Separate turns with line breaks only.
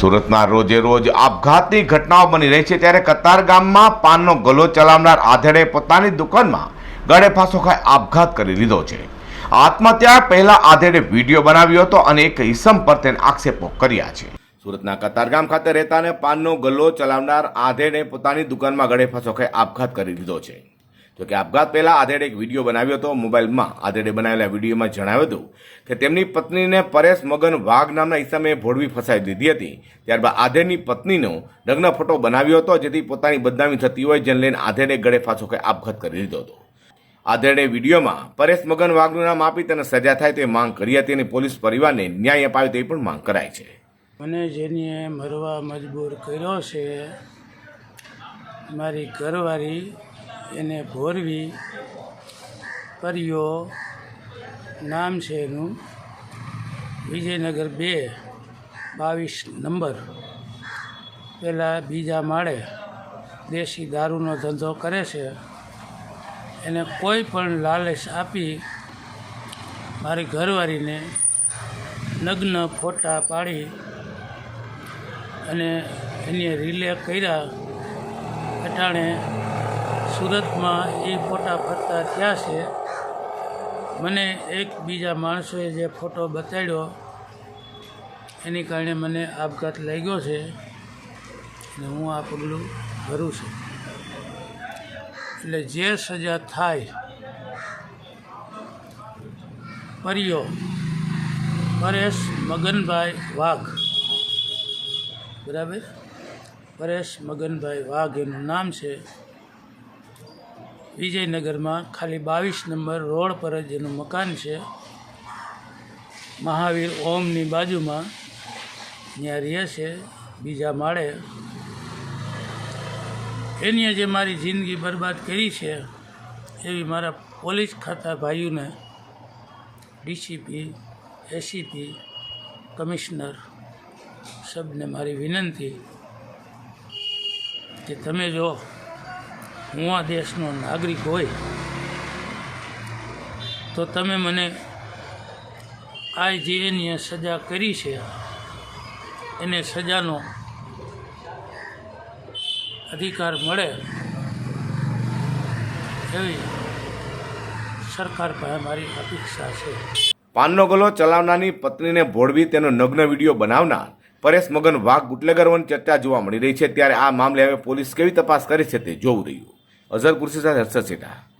સુરતમાં રોજે રોજ આપઘાતની ઘટનાઓ બની રહી છે ત્યારે કતાર ગામમાં પાનનો ગલો ચલાવનાર આધેડે પોતાની દુકાનમાં ગળે ફાંસો ખાઈ આપઘાત કરી લીધો છે. આત્મહત્યા પહેલા આધેડે વીડિયો બનાવ્યો હતો અને એક ઈસમ પર તેને આક્ષેપો કર્યા છે. સુરતના કતારગામ ખાતે રહેતા અને પાનનો ગલ્લો ચલાવનાર આધેડે પોતાની દુકાનમાં ગળે ફાંસો ખાઈ આપઘાત કરી લીધો છે. જોકે આપઘાત પહેલાં આધેડે એક વીડિયો બનાવ્યો હતો, મોબાઈલમાં આધેડે બનાવેલા વિડીયોમાં જણાવ્યું હતું કે તેમની પત્નીને પરેશ મગન વાઘ નામના ઈસમે ભોળવી ફસાવી દીધી હતી. ત્યારબાદ આધેડની પત્નીનો લગ્ન ફોટો બનાવ્યો હતો, જેથી પોતાની બદનામી થતી હોય, જેને લઈને આધેડે ગળે ફાંસો કે આપઘાત કરી લીધો હતો. આધેડે વિડીયોમાં પરેશ મગન વાઘનું નામ આપી તેને સજા થાય તે માંગ કરી હતી અને પોલીસ પરિવારને ન્યાય અપાયો તે પણ માંગ કરાઈ છે.
મને જેને મરવા મજબૂર કર્યો છે, મારી ઘરવાળી એને ભોરવી પરિયો નામ છે એનું, વિજયનગર બે, બાવીસ નંબર. પહેલાં બીજા માળે દેશી દારૂનો ધંધો કરે છે. એને કોઈ પણ લાલચ આપી મારી ઘરવાળીને નગ્ન ફોટા પાડી અને એને રિલે કર્યા. અટાણે સુરતમાં એ ફોટા ફરતા થયા છે. મને એક બીજા માણસોએ જે ફોટો બતાડ્યો, એની કારણે મને આપઘાત લાગ્યો છે અને હું આ પગલું ભરું છું. એટલે જે સજા થાય પરિયો પરેશ મગનભાઈ વાઘ. બરાબર? પરેશ મગનભાઈ વાઘ એનું નામ છે. વિજયનગરમાં ખાલી બાવીસ નંબર રોડ પર જ એનું મકાન છે. મહાવીર ઓમની બાજુમાં ત્યાં રહે છે, બીજા માળે. એની જે મારી જિંદગી બરબાદ કરી છે એવી મારા પોલીસ ખાતા ભાઈઓને ડીસીપી, એસીપી, કમિશનર સબને મારી વિનંતી કે તમે જો હું આ દેશનો નાગરિક હોય, તો તમે મને આ જે એની સજા કરી છે. એને સજાનો અધિકાર મળે એવી સરકાર પાસે મારી અપેક્ષા છે.
પાનનો ગલો ચલાવનારની પત્નીને ભોળવી તેનો નગ્ન વીડિયો બનાવનાર પરેશ મગન વાઘ બુટલેગરોની ચર્ચા જોવા મળી રહી છે. ત્યારે આ મામલે હવે પોલીસ કેવી તપાસ કરે છે તે જોવું રહ્યું. अझर कुर्सीचा घरचाच आहे